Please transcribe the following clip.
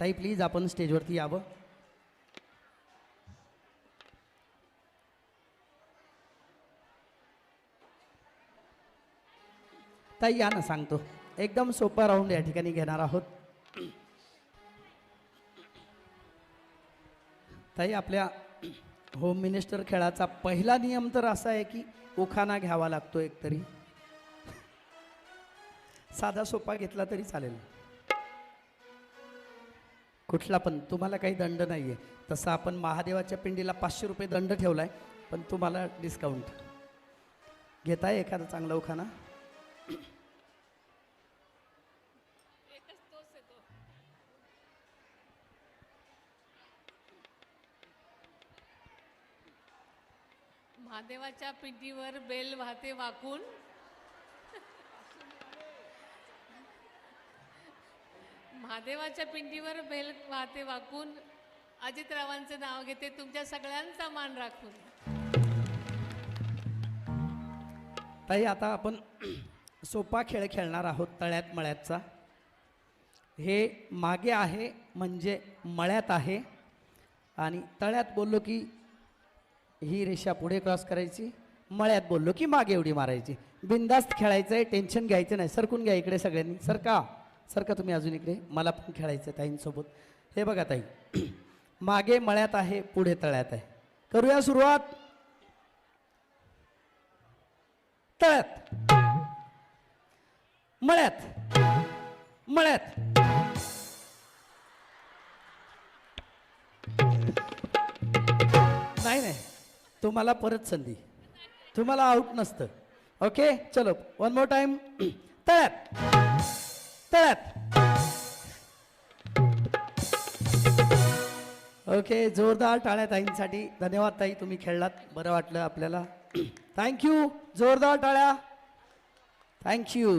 ताई प्लीज आपण स्टेजवरती यावं. ताई या ना सांगतो. एकदम सोपा राऊंड या ठिकाणी घेणार आहोत. ताई आपल्या होम मिनिस्टर खेळाचा पहिला नियम तर असा आहे की उखाना घ्यावा लागतो एकतरी. साधा सोपा घेतला तरी चालेल. कुठला पण तुम्हाला काही दंड नाही आहे तसं आपण महादेवाच्या पिंडीला पाचशे रुपये दंड ठेवला आहे पण तुम्हाला डिस्काउंट घेताय एखादा चांगला उखाणा? महादेवाच्या पिंडीवर बेल वाहते वाकून. महादेवाच्या पिंडीवर बेल वाहते वाकून अजितरावांचं नाव घेते. तुमच्या सगळ्यांचा मान राखून. ताई आता आपण सोपा खेळ खेळणार आहोत तळ्यात मळ्यातचा. हे मागे आहे म्हणजे मळ्यात आहे. आणि तळ्यात बोललो की ही रेषा पुढे क्रॉस करायची मळ्यात बोललो की मागे एवढी मारायची. बिंदास्त खेळायचं आहे टेन्शन घ्यायचं नाही. सरकून घ्या इकडे सगळ्यांनी. सरका. सर का तुम्ही अजून इकडे? मला पण खेळायचं ताईंसोबत. हे बघा ताई मागे मळ्यात आहे पुढे तळ्यात आहे. करूया सुरुवात. तळ्यात. मळ्यात. मळ्यात. नाही नाही. तुम्हाला परत संधी. तुम्हाला आउट नसतं. ओके चलो वन मोर टाइम तळ्यात. तळ्यात. ओके जोरदार टाळ्या ताईंसाठी. धन्यवाद ताई तुम्ही खेळलात. बरं वाटलं आपल्याला. थँक्यू जोरदार टाळ्या. थँक्यू